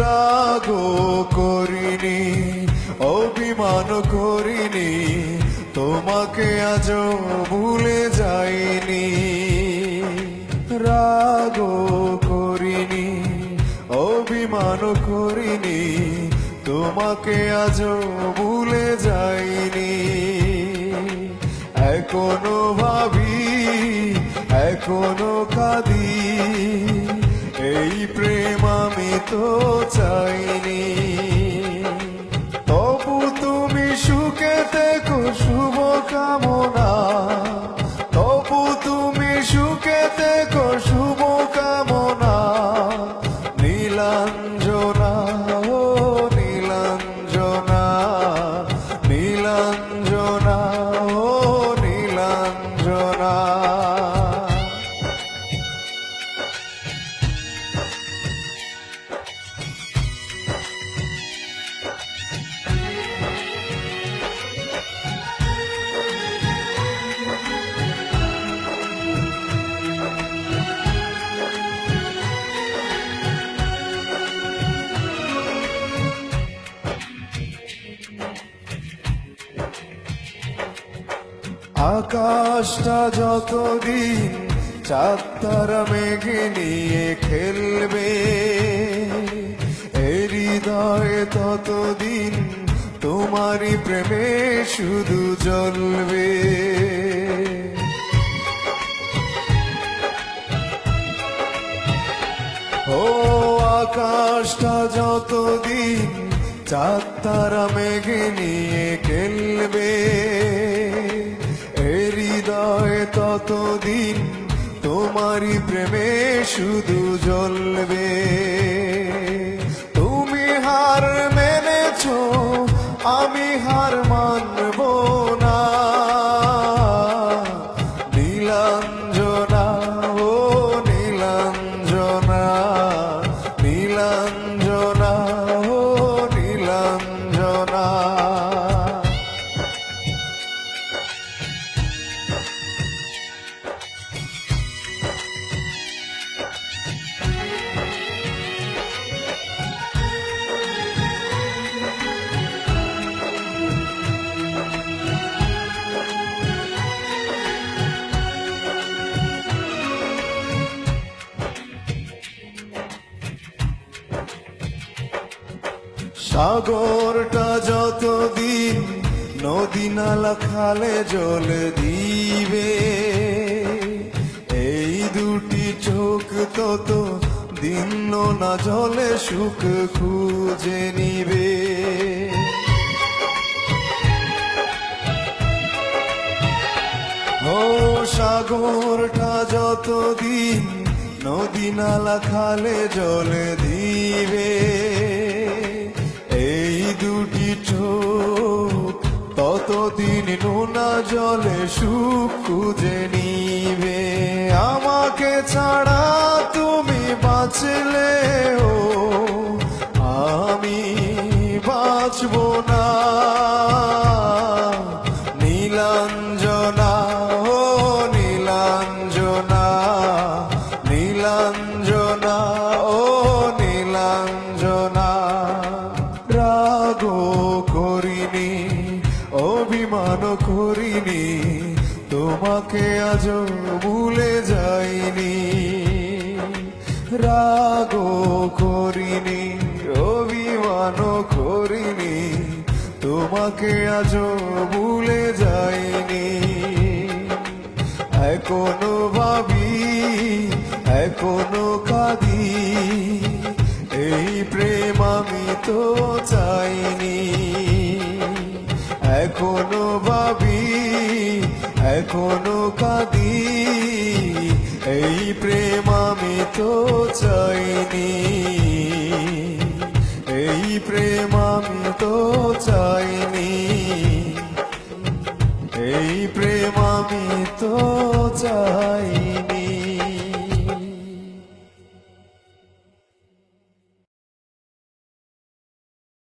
রাগো করিনি অভিমান করিনি, তোমাকে আজও ভুলে যাইনি। রাগো করিনি অভিমান করিনি, তোমাকে আজও ভুলে যাইনি। এখনও ভাবি, এখনও কাঁদি প্রেম আমি তো চাইনি আকাশটা যতদিন চাঁদ মেঘে নিয়ে খেলবে। হৃদয়ে ততদিন তোমারই প্রেমে শুধু জ্বলবে। ও আকাশটা যতদিন চাঁদ মেঘে নিয়ে খেলবে। হৃদয়ে ততদিন তোমারই প্রেমে শুধু জ্বলবে। তুমি হার মেনেছ আমি হার সাগরটা যতদিন নদী নালা খালে জল দিবে, এই দুটি চোখ তত দিন না জলে সুখ খুঁজে নিবে। ও সাগরটা যতদিন নদী নালা খালে জল দিবে ততদিন নোনা জলে সুখ খুঁজে নিবে। আমাকে ছাড়া করিনি তোমাকে আজ ভুলে যাইনি। রাগো করিনি অভিমান করিনি, তোমাকে আজ ভুলে যাইনি। এখনও ভাবি, এখনও কাঁদি, এই প্রেম আমি তো এখনও ভাবি, এখনও কাঁদি। এই প্রেম আমি তো চাইনি। এই প্রেম আমি তো চাইনি। এই প্রেম আমি তো চাই